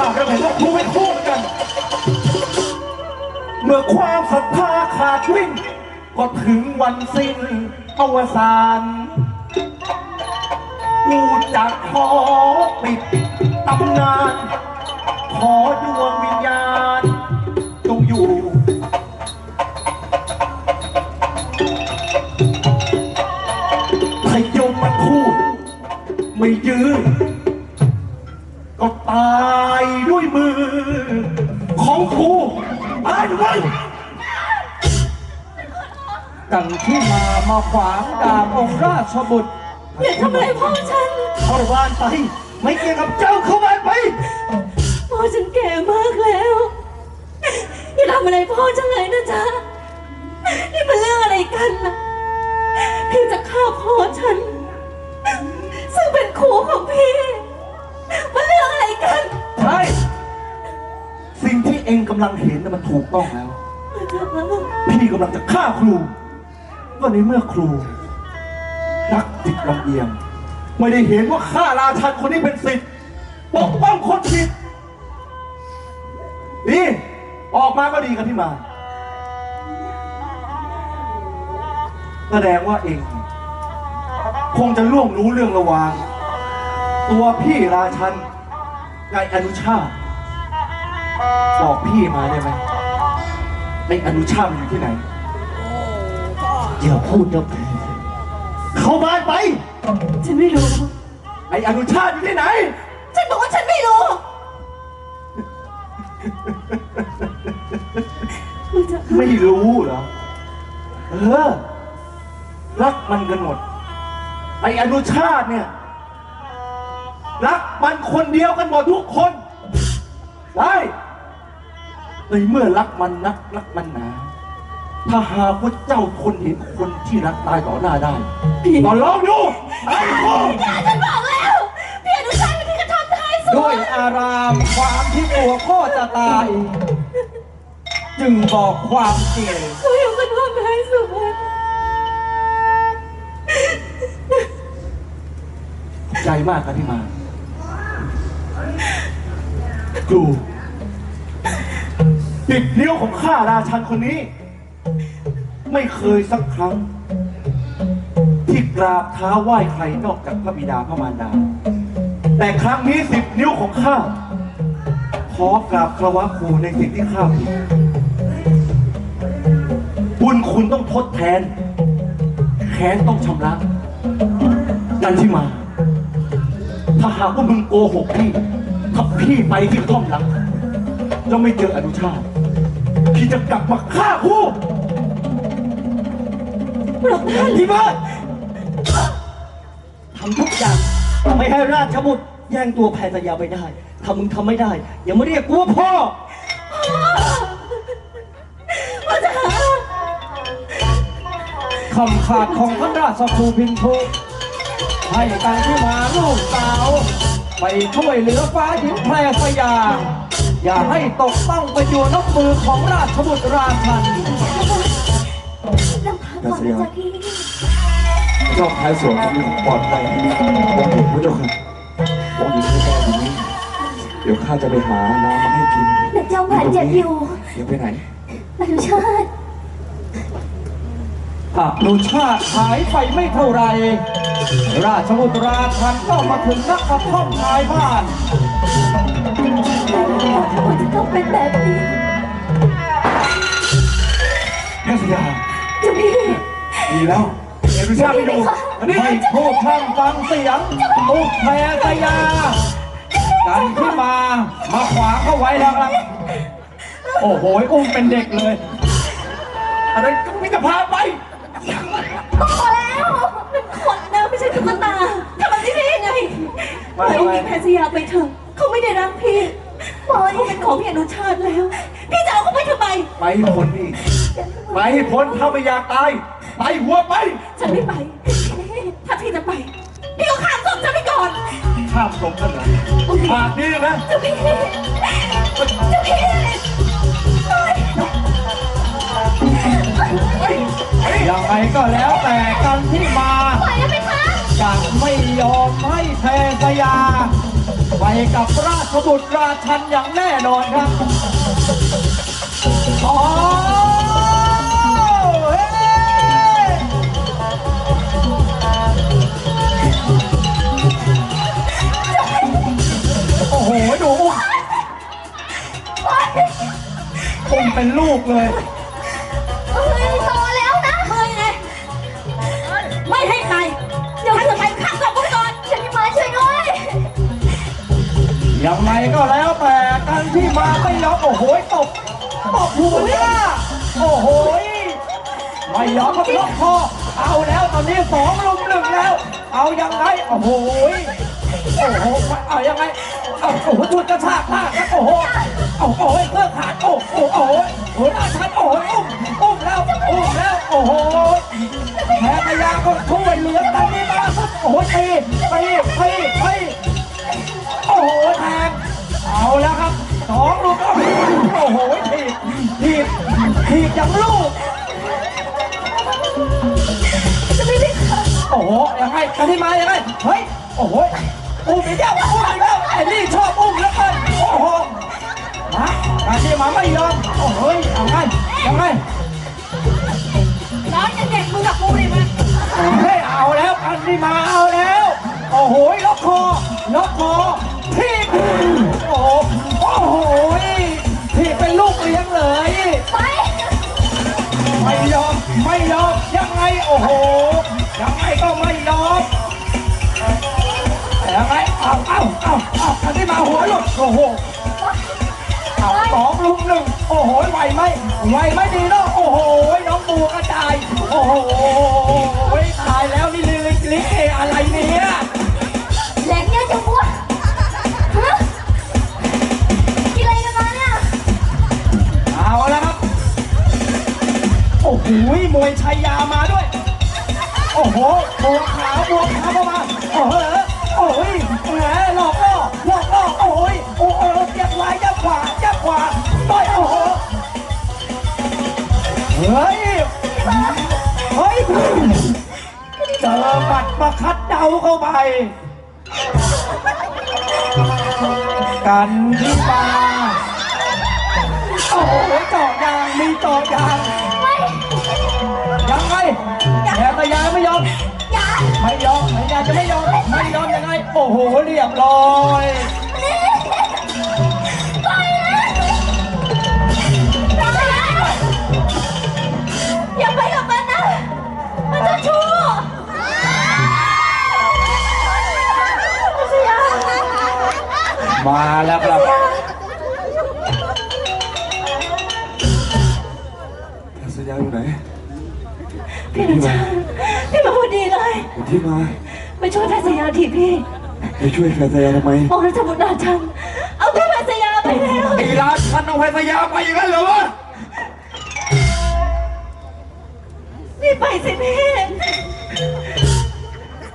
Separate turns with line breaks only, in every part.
ข้าก็เห็นว่าครูเป็นคู่กัน เมื่อความศรัทธาขาดวิ่ง ก็ถึงวันสิ้นอวสานกูจะขอปิดตำนาน ขอดวงวิญญาณจงอยู่ถ้ายมมาพูด ไม่ยืนก็ตาย มือ ของครูตายด้วย
กันที่มามาขวางดาบองค์ราชบุตร
อย่าทำอะไรพ่อฉัน
เข้าบ้านไป ไม่เกี่ยวกับเจ้าเข้าบ้านไป
พ่อฉันแก่มากแล้ว อย่าทำอะไรพ่อฉันเลยนะจ๊ะ นี่มันเรื่องอะไรกันล่ะพี่จะฆ่าพ่อฉัน ซึ่งเป็นครูของพี่มันเรื่องอะไรกัน
องกำลังเห็นน่ะมันถูกต้องแล้ว พี่กำลังจะฆ่าครู ก็ในเมื่อครูรักจิตลำเอียง ไม่ได้เห็นว่าฆ่าราชันคนนี้เป็นสิทธิ์ปกป้องคนผิดดีออกมาก็ดีกันที่มาแสดงว่าเอง คงจะร่วมรู้เรื่องระหวาง ตัวพี่ราชันนายอนุชาติ บอกพี่มาได้ไหมไอ้อนุชาติมันอยู่ที่ไหน
อย่าพูดนะ
เข้าบ้านไป
ฉันไม่รู้
ไอ้อนุชาติอยู่ที่ไหน
ฉันบอกว่าฉันไม่รู้มันจะ
ไม่รู้เหรอ เออ รักมันกันหมด ไอ้อนุชาติเนี่ย รักมันคนเดียวกันหมดทุกคน ได้ ในเมื่อรักมันนักรักมันหนา ถ้าหากว่าเจ้าทนเห็นคนที่รักตายต่อหน้าได้
พี่
ก็ลองดูไอ้โง่
ฉันบอกแล้วพี่อนุชาติเป็นที่กระทำท้ายสุด
ด้วยอารามความที่ตัวพ่อจะตาย จึงบอกความจริง
เขาอยู่กันทำท้ายสุด
ใจมากกันที่มาครู ติดนิ้วของข้าราชันคนนี้ ไม่เคยสักครั้ง ที่กราบเท้าไหว้ใครนอกจากพระบิดาพระมารดา แต่ครั้งนี้สิบนิ้วของข้าขอกราบครวะครูในสิ่งที่ข้าผิดบุญคุณต้องทดแทน แค้นต้องชำระกันที่มา ถ้าหากว่ามึงโกหกพี่ ถ้าพี่ไปที่ห้องหลังแล้วไม่เจออนุชาติ พี่จะกลับมาฆ่าคู่
พระองค์ท่าน
ที่บ้าน
ทำทุกอย่างไม่ให้ราชบุตรแย่งตัวแพทยาไปได้ถ้ามึงทำไม่ได้อย่ามาเรียกกูว่าพ่อ
พระเจ้า
คำขาดของพระราชครูพินทุให้กันที่มาลูกสาว ไปช่วยเหลือฟ้าหญิงแพรสยา อย่าให้ตกต้องไปอยู่น้ำมือของราชบุตรราชัน
นำพาก่อนนะจ๊ะพี่
เจ้าท้ายสวนมีปลอดภัยองค์หญิงพระเจ้าค่ะองค์หญิงไม่ต้องอยู่นี่เดี๋ยวข้าจะไปหาน้ำมาให้กิน
แต่เจ้าบาดเจ็บอยู่
เดี๋ยวไปไหน
อนุชาติ
อนุชาติหายไปไม่เท่าไหรราชบุตรราชันก็มาถึงนักกระท่อมชายบ้าน
ทำไมจะต้องเป็นแบบนี้
แพทยา
เจ้าพี่
ดีแล้วเอรุชาไม่ดูอันนี้
ให้พูดท่านฟังเสียงลูกแพรสยากันที่มา มาขวางเขาไว้แล้วครับ โอ้โหอุ้มเป็นเด็กเลย
อะไรก็ไม่จะพาไป
พอแล้วเป็นคนนะไม่ใช่ตุ๊กตาทำแบบนี้ได้ยังไงปล่อยองค์หญิงแพทยาไปเถอะเขาไม่ได้รักพี่ปล่อยเขาเป็นของพี่อนุชาติแล้ว พี่จะเอาเขาไปทำไม
ไปให้พ้นนี่ไปให้พ้นถ้าไม่อยากตาย ไปหัวไป
ฉันไม่ไป ถ้าพี่จะไป พี่ก็ข้ามศพฉันไปก่อน
ข้ามศพนั่นเหรอปากนี้นะ
เจ้าพี่เจ้าพี่ ยั
งไงก็แล้วแต่กันที่มาจะไม่ยอมให้แพรสยา ไปกับราชบุตรราชันอย่างแน่นอนครับอ๋อเฮ้โอ้โหดูอุ้มอุ้มเป็นลูกเลย ที่มาไม่ยอมโอ้โหตบตบหัวหน้าโอ้โหไม่ยอมก็ล็อกคอเอาแล้วตอนนี้สองลุมหนึ่งแล้ว เอายังไงโอ้โหโอ้โหเอายังไงเอาโอ้โหชุดกระชากลากครับโอ้โหโอ้โหเสื้อขาดโอ้โหโอ้โหหัวหน้าชันโอ้โหอุ้มอุ้มแล้วอุ้มแล้วโอ้โหแพ้พยาก็ช่วยเหลือตอนนี้มาส นี่มาเอาแล้ว โอ้โหล็อกคอล็อกคอถีบโอ้โหโอ้โหถีบเป็นลูกเลี้ยงเลย
ไป
ไม่ยอมไม่ยอมยังไงโอ้โหยังไงก็ไม่ยอมยังไงเอาเอาเอาเอาคันที่มาหัวหลุดโอ้โหเอาสองลุมหนึ่งโอ้โหไหวไหมไหวไหมดีเนาะโอ้โหน้องบูกระจายโอ้โหายแล้วนี่ลิลิลิเกอะไรเนี่ย
แหลกเนี่ยจะบ้วนฮะกินอะไรกันมาเนี่ย
เอาล้วครับ โอ้โหมวยชัยยามาด้วย โอ้โหบวกขาวบวกขาวเข้ามา โอ้โหโอ้ยแหมหลอกล่อหลอกล่อโอ้ยโอ้โหยับซ้ายยับขวายับขวาต่อยโอ้โหเฮ้ย เฮ้ย เจอบัตรประคัดเดาเข้าไป กันที่มาโอ้โหเจาะยางมีเจาะยาง
ไม่
ยังไงแกตะยาไม่ยอม
อย่า
ไม่ยอมไม่ยอมจะไม่ยอม ไม่ยอมยังไง โอ้โหเรียบร้อย
มา
แล้วครับ
สัญญาอยู่ไหน
พี่นะจ๊ะพี่มาพอดีเลย
อยู่ที่มา
ไปช่วยแพทย์ยาทีพี่
ไปช่วยแฟนสัญญาทำไม
มองราชบุตรราชันเอาพี่แพทย์ยาไปแล้ว
ไอ้ราชันเอาแฟนสัญญาไปอย่างนั้นเหรอวะ
นี่ไปสิพี่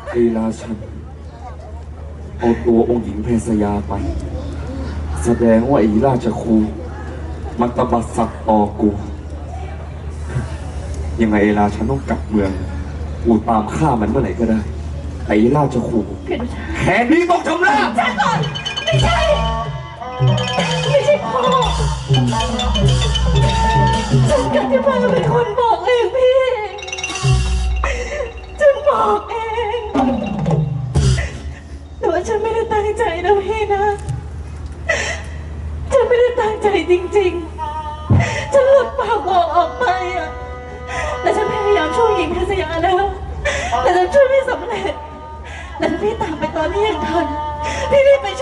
ไอ้ราชัน เอาตัวองค์หญิงแพรสยาไป แสดงว่าไอ้ราชครูมันตบัดสักดิ์ต่อกู ยังไงไอ้ราชันต้องกลับเมืองกูตามฆ่ามันเมื่อไหร่ก็ได้ ไอ้ราชครู
พี่นะจ๊ะ
แผนนี้ต้องชำระ
ฉันก่อนไม่ใช่ ไม่ใช่พ่อฉันกันที่มาเป็นคนบอกเองพี่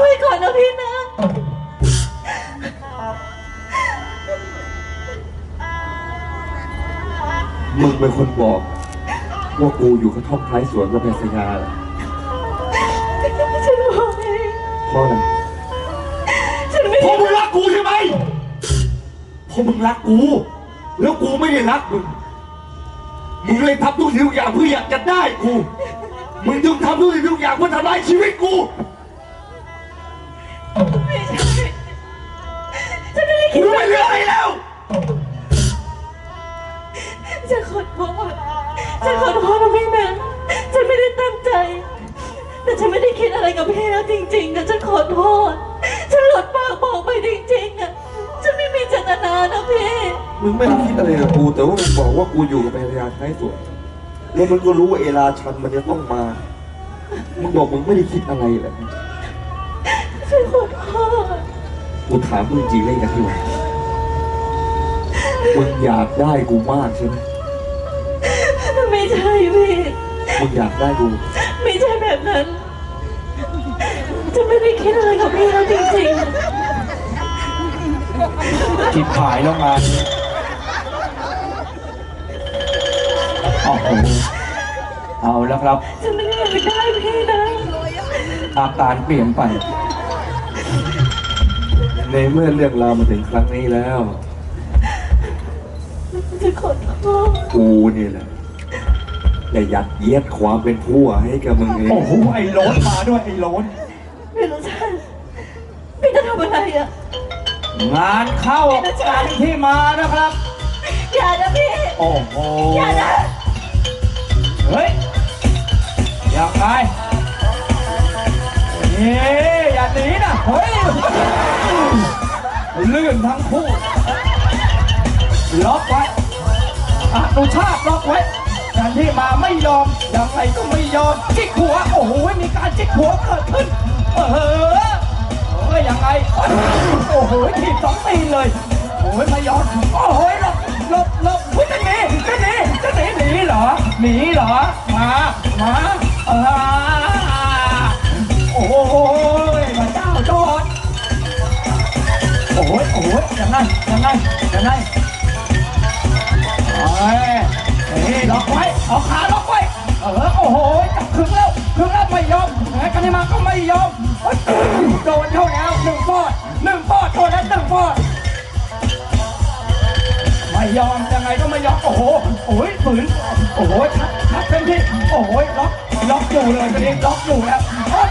ช่วยก่อนนะพี่นะ
มึงเป็นคนบอก ว่ากูอยู่กระท่อมท้ายสวนกับแพรสยา
ฉันบอกเอง
เพราะอะไร
ฉันไม่
เพ
ได้
ราะมึงรักกูใช่ไหมเพราะมึงรักกู แล้วกูไม่ได้รักมึง มึงเลยทำทุกสิ่งทุกอย่างเพื่ออยากจะได้กู มึงจึงทำทุกสิ่งทุกอย่างเพื่อทำลายชีวิตกู
ขอโทษฉันขอโทษนะพี่นะ ฉันไม่ได้ตั้งใจ แต่ฉันไม่ได้คิดอะไรกับพี่แล้วจริงๆนะฉันขอโทษ ฉันหลุดปากบอกไปจริงๆอะ ฉันไม่มีเจตนานะพี่
มึงไม่ได้คิดอะไรกับกูแต่ว่ามึงบอกว่ากูอยู่กับภรรยาท้ายสวนแล้วมึงก็รู้ว่าเอราชันมันจะต้องมา มึงบอกมึงไม่ได้คิดอะไรเลย
ฉันขอโทษ
กูถามมึงจริงเลยกันที่ว่ามึงอยากได้กูมากใช่ไหม
ไม่
มึงอยากได้กู
ไม่ใช่แบบนั้นฉันไม่ได้คิดอะไรกับพี่แล้วจริงๆ
จิบหายแล้วงานนี้โอ้โหเอาแล้วครับ
ฉันไม่ได้อยากได้พี่นะ
อาการเปลี่ยนไป
ในเมื่อเรื่องราวมาถึงครั้งนี้แล้ว
จะขอโทษ
กูนี่แหละ จะยัดเยียดความเป็นผัวให้กับมึงเอง
โอ้โหไอ้โรนมาด้วยไอ้โรน
พี่รู้ชันพี่จะทำอะไรอะ
งานเข้ากันที่มานะครับ
อย่านะพี่
โอ้โห
อย่านะ
เฮ้ยยังไงนี่อย่าหนีนะเฮ้ยลื่นทั้งคู่ล็อกไว้อนุชาติล็อกไว้ การที่มาไม่ยอมยังไงก็ไม่ยอมจิกหัวโอ้โหมีการจิกหัวเกิดขึ้นเออเอ้ยยังไงโอ้โหทีบสองตีนเลยโอ้ยไม่ยอมโอ้โหหลบหลบหลบเฮ้ยจะหนีจะหนีจะหนีหนีเหรอหนีเหรอมามาอ่าโอ้โหพระเจ้าจอดโอ้ยโอ้ยยังไงยังไงยังไงเอ้ย เอาขาล็อกไว้ เออ โอ้โหจับขึงแล้วขึงแล้วไม่ยอมแหมกันนี่มาก็ไม่ยอมเฮ้ยโดนเข้าแล้วหนึ่งฟอดหนึ่งฟอดโดนแล้วหนึ่งฟอดไม่ยอมยังไงก็ไม่ยอม โอ้โห โอ้ยฝืน โอ้โหชัดชักเป็นที่ โอ้โหล็อกล็อกอยู่เลยตอนนี้ล็อกอยู่แล้วโอ้ย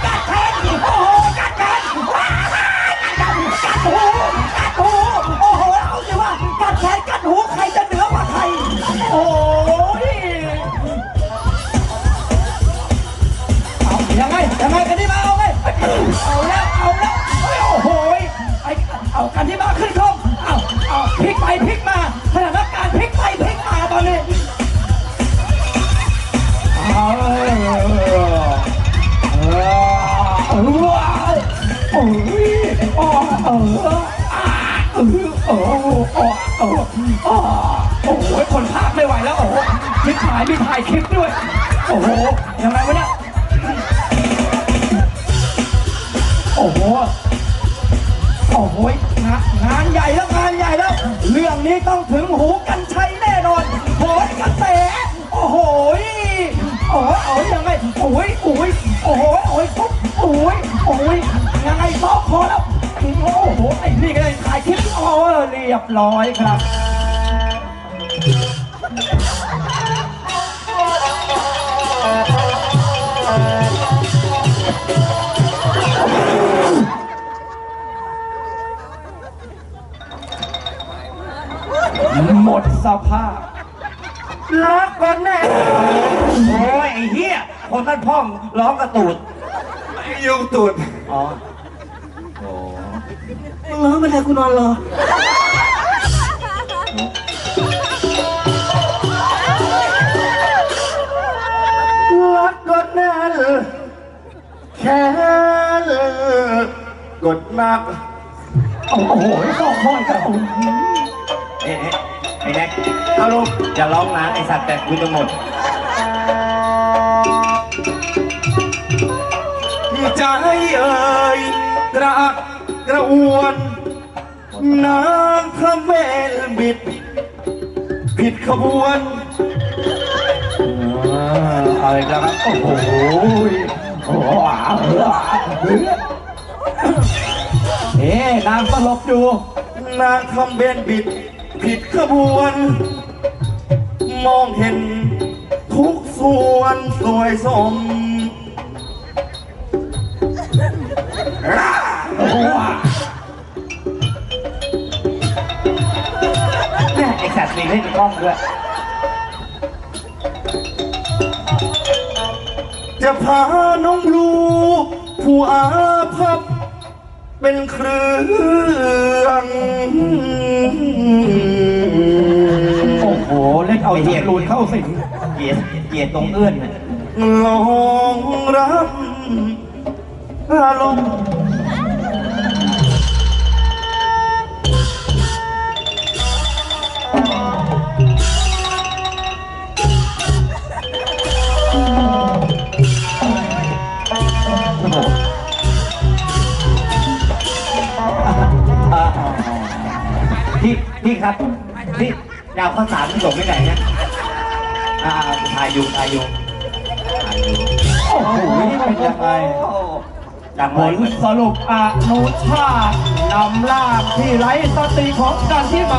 ไม่ไหวแล้วโอ้โหมีถ่ายมีถ่ายคลิปด้วย โอ้โหยังไงวะเนี่ยโอ้โหโอ้โหงานงานใหญ่แล้วงานใหญ่แล้ว เรื่องนี้ต้องถึงหูกันชัยแน่นอนโหยกระแสโอ้โหโอ้โหเอายังไงโอ้ยโอ้ยโอ้โหโอ้ยปุ๊บโอ้ยโอ้ยยังไงซอกคอแล้วโอ้โหไอ้นี่ก็เลยถ่ายคลิปโอ้เรียบร้อยครับหม
คนท่านพ่องร้องกระตูด
ยุงตูด
อ๋อ
มึงร้องไปแล้วกูนอนรอ
รักกันแน่แค่กดนัก
โอ้โหสองคนกันโอ้โห
เอ๊ะไอ้แน็กเอาลูกอย่าร้องนะไอสัตว์แต่กูจะหมด ใจเอ่ยกระอักกระอวนน้ำพระเมลบิด ผิดขบวน
อ่าเอาอีกแล้วครับโอ้โหโอ้โหอ่าเออเอ๊ะนางสลบอยู่
นางทำเบนบิด ผิดขบวน มองเห็นทุกส่วนสวยสม
โอ้โหอะ
แม่ไอสัตว์มีเล่นกล้องด้วย
จะพาน้องบลูผู้อาภัพเป็นเครื่อง
โอ้โห เล่นเอาจับรูนเข้าสิง
เกียดเกียดตรงเอื้อนน่ะ
ลองรับอารมณ์
ครับพี่ดาวข้าวสารมันส่งไปไหนเนี่ยอ่าถ่ายอยู่ถ่ายอยู่ถ่ายอยู่
โอ้โหนี่เป็นยังไง
ดัง
ผ
ไว้
ลสรุปอนุชาตินำลาบที่ไร้สติของกันที่มา